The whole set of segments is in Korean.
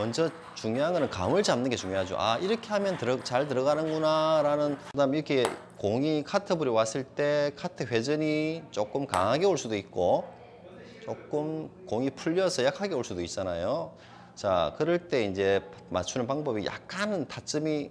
먼저 중요한 거는 감을 잡는 게 중요하죠. 아 이렇게 하면 들어, 잘 들어가는구나라는 그다음 에 이렇게 공이 카트볼이 왔을 때 카트 회전이 조금 강하게 올 수도 있고 조금 공이 풀려서 약하게 올 수도 있잖아요. 자 그럴 때 이제 맞추는 방법이 약간은 타점이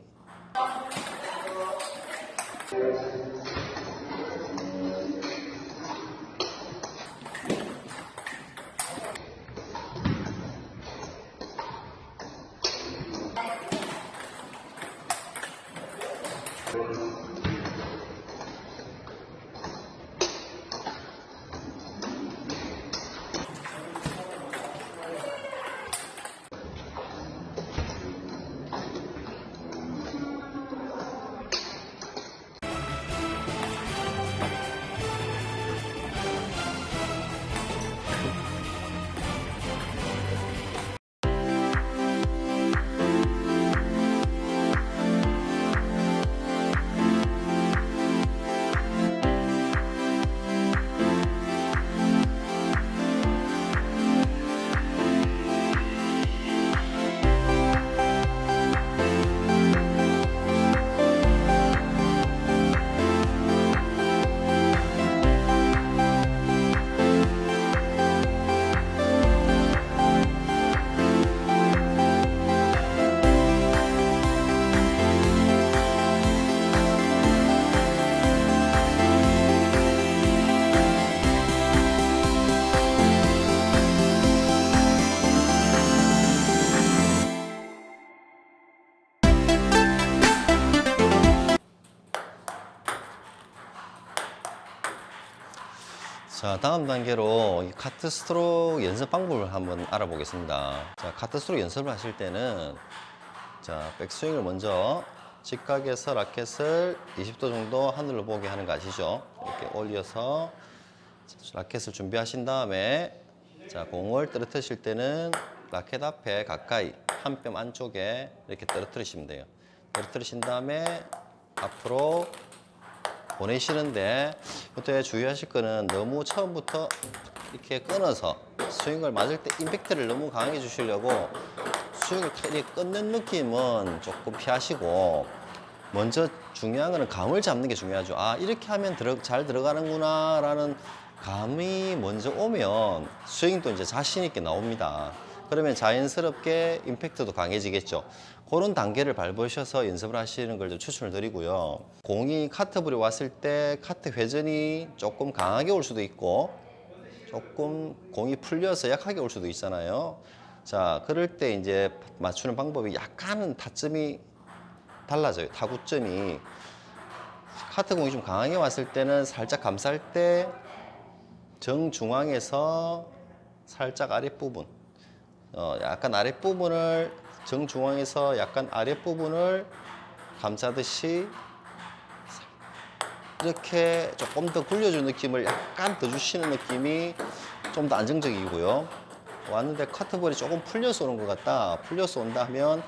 자, 다음 단계로 이 카트 스트로크 연습 방법을 한번 알아보겠습니다. 자, 카트 스트로크 연습을 하실 때는 자, 백스윙을 먼저 직각에서 라켓을 20도 정도 하늘로 보게 하는 거 아시죠? 이렇게 올려서 라켓을 준비하신 다음에 자, 공을 떨어뜨리실 때는 라켓 앞에 가까이 한 뼘 안쪽에 이렇게 떨어뜨리시면 돼요. 떨어뜨리신 다음에 앞으로 보내시는데 이때 주의하실 거는 너무 처음부터 이렇게 끊어서 스윙을 맞을 때 임팩트를 너무 강하게 주시려고 스윙을 이렇게 끊는 느낌은 조금 피하시고 먼저 중요한 거는 감을 잡는 게 중요하죠. 아 이렇게 하면 들어, 잘 들어가는구나 라는 감이 먼저 오면 스윙도 이제 자신 있게 나옵니다. 그러면 자연스럽게 임팩트도 강해지겠죠. 그런 단계를 밟으셔서 연습을 하시는 걸 좀 추천을 드리고요. 공이 카트볼이 왔을 때 카트 회전이 조금 강하게 올 수도 있고 조금 공이 풀려서 약하게 올 수도 있잖아요. 자, 그럴 때 이제 맞추는 방법이 약간은 타점이 달라져요. 타구점이. 카트 공이 좀 강하게 왔을 때는 살짝 감쌀 때 정중앙에서 살짝 아랫부분 어, 약간 아랫부분을 정중앙에서 약간 아랫부분을 감싸듯이 이렇게 조금 더 굴려주는 느낌을 약간 더 주시는 느낌이 좀 더 안정적이고요. 왔는데 커트볼이 조금 풀려서 오는 것 같다. 풀려서 온다 하면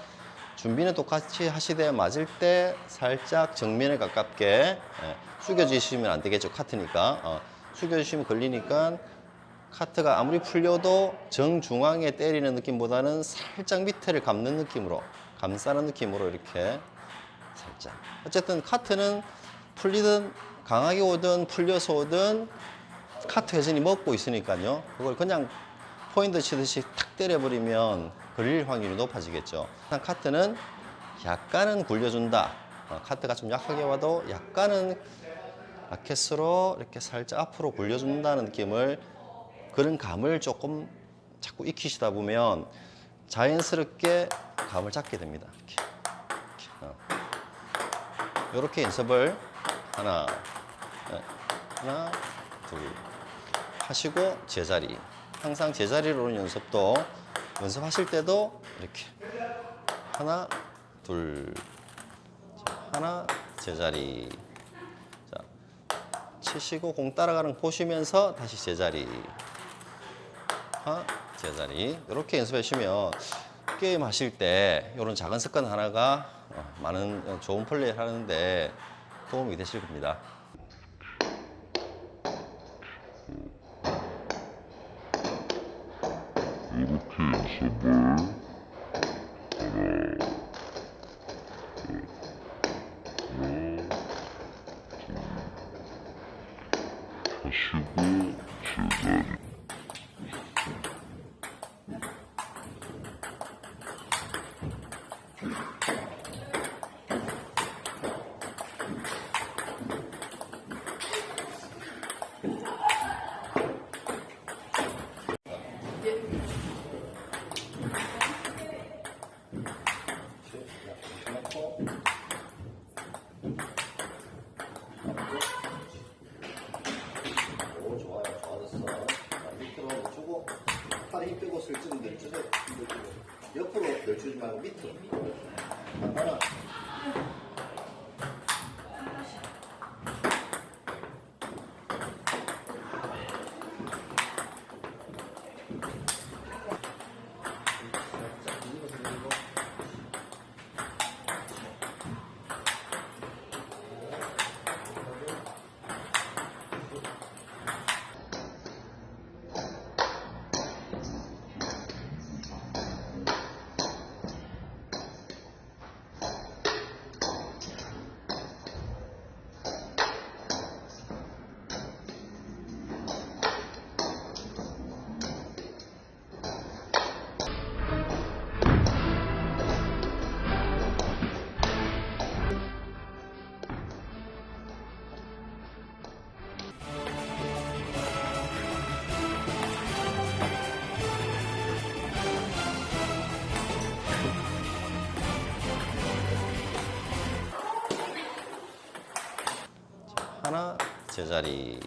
준비는 똑같이 하시되 맞을 때 살짝 정면에 가깝게 예, 숙여주시면 안 되겠죠. 카트니까. 어, 숙여주시면 걸리니까 카트가 아무리 풀려도 정중앙에 때리는 느낌보다는 살짝 밑에를 감는 느낌으로 감싸는 느낌으로 이렇게 살짝. 어쨌든 카트는 풀리든 강하게 오든 풀려서 오든 카트 회전이 먹고 있으니까요. 그걸 그냥 포인트 치듯이 탁 때려버리면 걸릴 확률이 높아지겠죠. 카트는 약간은 굴려준다. 어, 카트가 좀 약하게 와도 약간은 라켓으로 이렇게 살짝 앞으로 굴려준다는 느낌을 그런 감을 조금 자꾸 익히시다 보면 자연스럽게 감을 잡게 됩니다. 이렇게, 이렇게, 어. 이렇게 연습을 하나, 네, 하나, 둘 하시고 제자리. 항상 제자리로 오는 연습도 연습하실 때도 이렇게 하나, 둘, 하나, 제자리. 자, 치시고 공 따라가는 거 보시면서 다시 제자리. 하, 제자리. 이렇게 연습하시면 게임 하실 때 이런 작은 습관 하나가 어, 많은 어, 좋은 플레이를 하는데 도움이 되실 겁니다. 이렇게 연습을 하시고 제자리 오 좋아요 좋아졌어 자, 밑으로 놓주고 힘 빼고 슬쩍 내주세요 옆으로 내주지 말고 밑으로 하나 하나 제자리